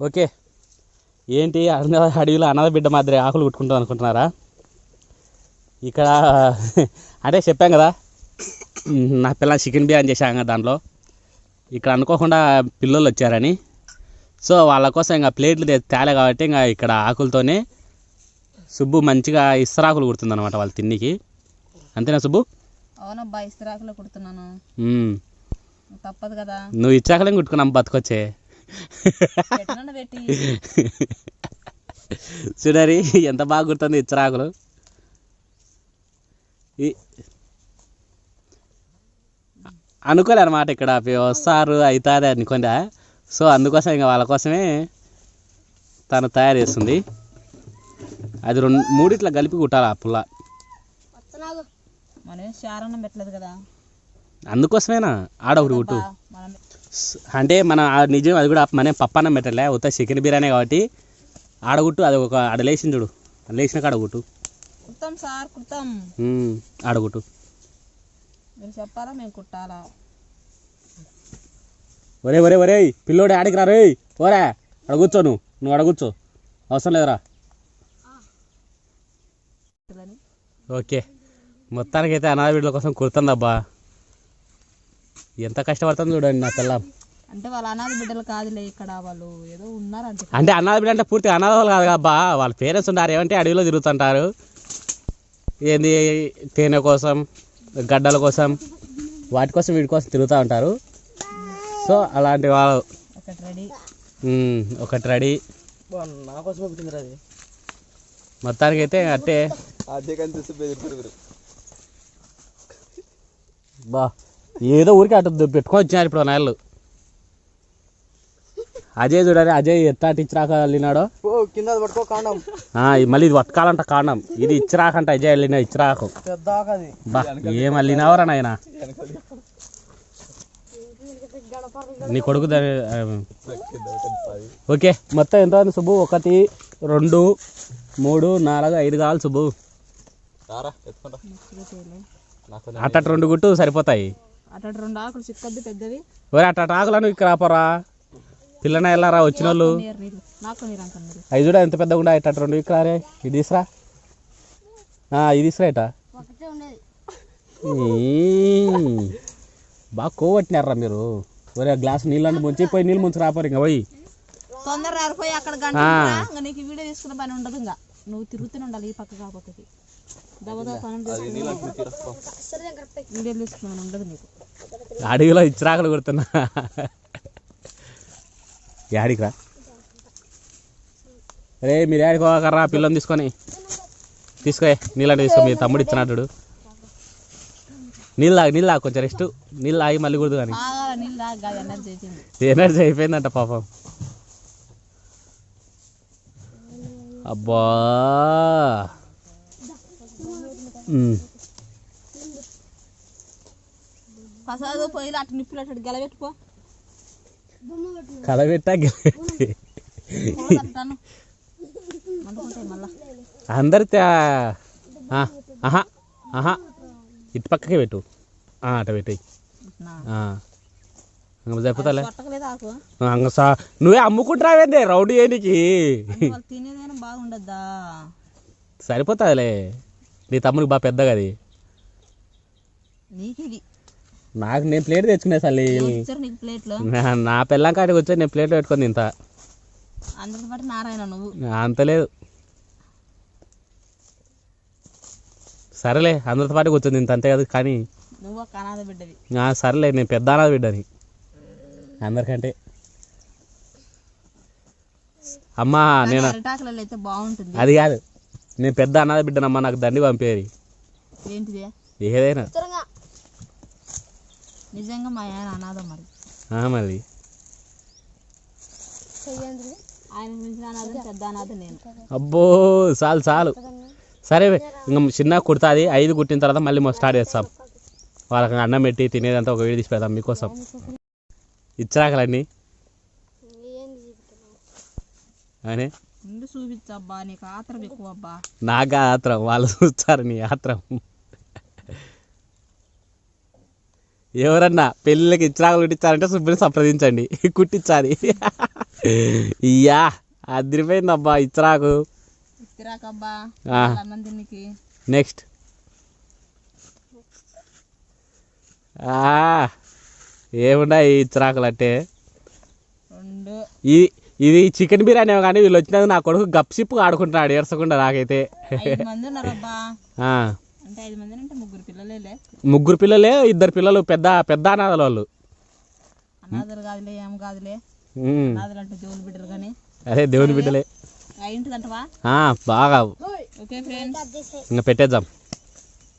Okay. ఏంటి అడవిలో అనాథ బిడ్డ మాదిరి ఆకులు కుట్టుకుంటాం అనుకుంటున్నారా? ఇక్కడ అంటే చెప్పాం కదా నా పిల్ల చికెన్ బిర్యానీ చేశాం కదా దాంట్లో. ఇక్కడ అనుకోకుండా పిల్లలు వచ్చారని. సో వాళ్ళ కోసం ఇంకా ప్లేట్లు తేలే కాబట్టి ఇంకా ఇక్కడ ఆకులతోనే సుబ్బు మంచిగా ఇస్తరాకులు కుడుతుంది అనమాట వాళ్ళ తిండికి. అంతేనా సుబ్బు? అవునబ్బా ఇస్త్రాకులో కుడుతున్నాను. తప్పదు కదా. నువ్వు ఇచ్చాకలేం కుట్టుకున్నాం బతకొచ్చే. చూడరి ఎంత బాగా గుర్తుంది ఇచ్చరాకులు అనుకోలే అనమాట ఇక్కడ వస్తారు అవుతుంది అనుకోండి. సో అందుకోసం ఇంకా వాళ్ళ కోసమే తను తయారు చేస్తుంది. అది రెండు మూడిట్లా కలిపి కుట్టాలి ఆ పుల్ల. మనం పెట్టలేదు కదా. అందుకోసమేనా? ఆడ ఒకటి కుట్టు అంటే మన నిజం అది కూడా మనం పప్పన్నం పెట్టలే ఉత్త చికెన్ బిర్యానీ కాబట్టి ఆడగుట్టు అది ఒక ఆడ లేచింది చూడు లేచిన కాడ కుట్టు కుడతాం సార్ కుడతాం. మ్మ్. ఆడగుట్టు. మీరు చెప్పాలా మేము కుట్టాలా? ఒరే ఒరే ఒరే పిల్లోడే ఆడికి రా రే ఓరే అడ కూర్చో నువ్వు నువ్వు అడ కూర్చో అవసరం లేదురా. ఓకే మొత్తానికైతే అనాథ బిడ్డల కోసం కుడుతుందబ్బా ఎంత కష్టపడుతుంది చూడండి నా పిల్ల అంటే వాళ్ళ అనాథ బిడ్డలు కాదులే ఇక్కడ వాళ్ళు ఏదో ఉన్నారంటే. అంటే అనాథ బిడ్డ అంటే పూర్తి అనాథ వాళ్ళు కాదు అబ్బా వాళ్ళ పేరెంట్స్ ఉంటారు ఏమంటే అడవిలో తిరుగుతుంటారు. ఏంది తేనె కోసం గడ్డల కోసం వాటి కోసం వీటి కోసం తిరుగుతూ ఉంటారు. సో అలాంటి వాళ్ళు. ఒకటి రెడీ. మ్మ్, ఒకటి రెడీ. నా కోసం పుట్టింది అది. మొత్తానికైతే అట్టే. అదే బెదిరిపోయారు బా. ఏదో ఊరికి అటు వచ్చినారు ఇప్పుడు నెలలు. అజయ్ చూడాలి అజయ్ ఎట్లా ఇచ్చిరాక వెళ్ళినాడో? ఓ కింద అది పట్టుకో కాండం. మళ్ళీ ఇది పట్టుకాలంట కాండం. ఇది ఇచ్చిరాకంట అజయ్ వెళ్ళిన ఇచ్చిరాకు బా ఏం వెళ్ళినావరా నాయన? నీ కొడుకు దాని ఓకే మొత్తం ఎంత సుబ్బు? ఒకటి రెండు మూడు నాలుగు ఐదు కావాలి సుబ్బు. అట్ట రెండు గుట్టు సరిపోతాయి. అటు రెండు ఆకులు చిక్కద్దు పెద్దవి ఒరే అట్ట ఆకులను ఇక్కడ రాపోరా పిల్లన వెళ్ళారా వచ్చిన వాళ్ళు అవి చూడ ఎంత పెద్దగా ఉండే ఇట్ట రెండు ఇక్కడ రే. ఇది తీసురా. ఆ, ఇది తీసురా ఇట. బాగా కోవట్టినారా మీరు. ఒరే గ్లాస్ నీళ్ళని ముంచి పోయి నీళ్ళు ముంచి రాపోరు ఇంకా పోయి. తొందర రారిపోయి అక్కడ గంట నీకు వీడియో తీసుకున్న పని ఉండదు ఇంకా. నువ్వు తిరుగుతూనే ఉండాలి ఈ దబదబ పనులు చేసుకుని వీడియోలు తీసుకున్నాను ఉండదు నీకు. అడవిలో ఇచ్చిరాకలు కొడుతున్నా. యాడికి రా. మీరు యాడికి పోకర్రా పిల్లని తీసుకొని. తీసుకో నీళ్ళని తీసుకో మీ తమ్ముడు ఇచ్చినట్టుడు నీళ్ళు తాగు నీళ్ళు తాగు కొంచెం రెస్ట్. నీళ్ళు ఆగి మళ్ళీ కుడదు కానీ. ఎనర్జీ అయిపోయిందంట పాపం. అబ్బా. ఉమ్. ప్రసాద్ పొయ్యిలో అటు నిప్పులు అటు గెలబెట్టుకో. కలబెట్టా గెలబెట్టి. అందరి ఆహా ఆహా. ఇటు పక్కకే పెట్టు. ఆ, అట పెట్టి చెప్పుతాలే కొట్టకలేదు ఆకు. అంగ సా నువ్వే అమ్ముకుంటావేంది రౌడీ ఏనికి తినేదైనా బాగుండద్దా? సరిపోతుందిలే. నీ తమ్ముడికి బాగా పెద్దగా అది. నీకు ఇది నాకు నేను ప్లేట్ తెచ్చుకునే సల్లి. ప్లేట్లో? నా పిల్లం కాడికి వచ్చి నేను ప్లేట్ పెట్టుకుంది ఇంత అంత లేదు. సరేలే అందరితో పాటు కూర్చుంది ఇంత అంతే కదా కానీ. సరేలే నేను పెద్ద అనాథ బిడ్డని. అందరికంటే. అమ్మా నేను అది కాదు. నేను పెద్ద అనాథ బిడ్డనమ్మా నాకు దండి పంపేది. ఏదైనా. నిజంగా మా ఆయన అనాథ మరి. ఆ, మళ్ళీ ఆయన మించిన అనాథ పెద్ద అనాథ నేను. అబ్బో చాలు చాలు. సరే ఇంకా చిన్న కుడుతుంది ఐదు కుట్టిన తర్వాత మళ్ళీ మనం స్టార్ట్ చేస్తాం. వాళ్ళకి అన్నం పెట్టి తినేదంతా ఒక వీడియో తీసి పెడతాం మీకోసం. ఇచ్చరాకలండి అని చూపించబ్బా నీకు ఆత్రం ఎక్కువ అబ్బా నాకు ఆత్రం వాళ్ళు చూస్తారు నీ ఆత్రం. ఎవరన్నా పెళ్ళిళ్ళకి ఇచ్చరాకలు కుట్టించాలంటే శుభ్రం సంప్రదించండి. కుట్టించాలి. ఇయ్యా అదిరిపోయిందబ్బా ఇచ్చరాకు నెక్స్ట్ ఏమున్నాయి ఇచ్చరాకులు అంటే ఇది ఇది చికెన్ బిర్యానీ ఏమో కానీ వీళ్ళు వచ్చినందుకు నా కొడుకు గప్సిప్పు ఆడుకుంటున్నాడు ఏడ్చకుండా నాకైతే. ముగ్గురు పిల్లలే ఇద్దరు పిల్లలు పెద్ద పెద్ద అనాథల వాళ్ళు. అనాథలు కాదులే ఏం కాదులే. ఉమ్, అనాథలు అంటే దేవుని బిడ్డలు కానీ. అదే దేవుని బిడ్డలే. బాగా. ఓకే ఫ్రెండ్స్ ఇంకా పెట్టేద్దాం.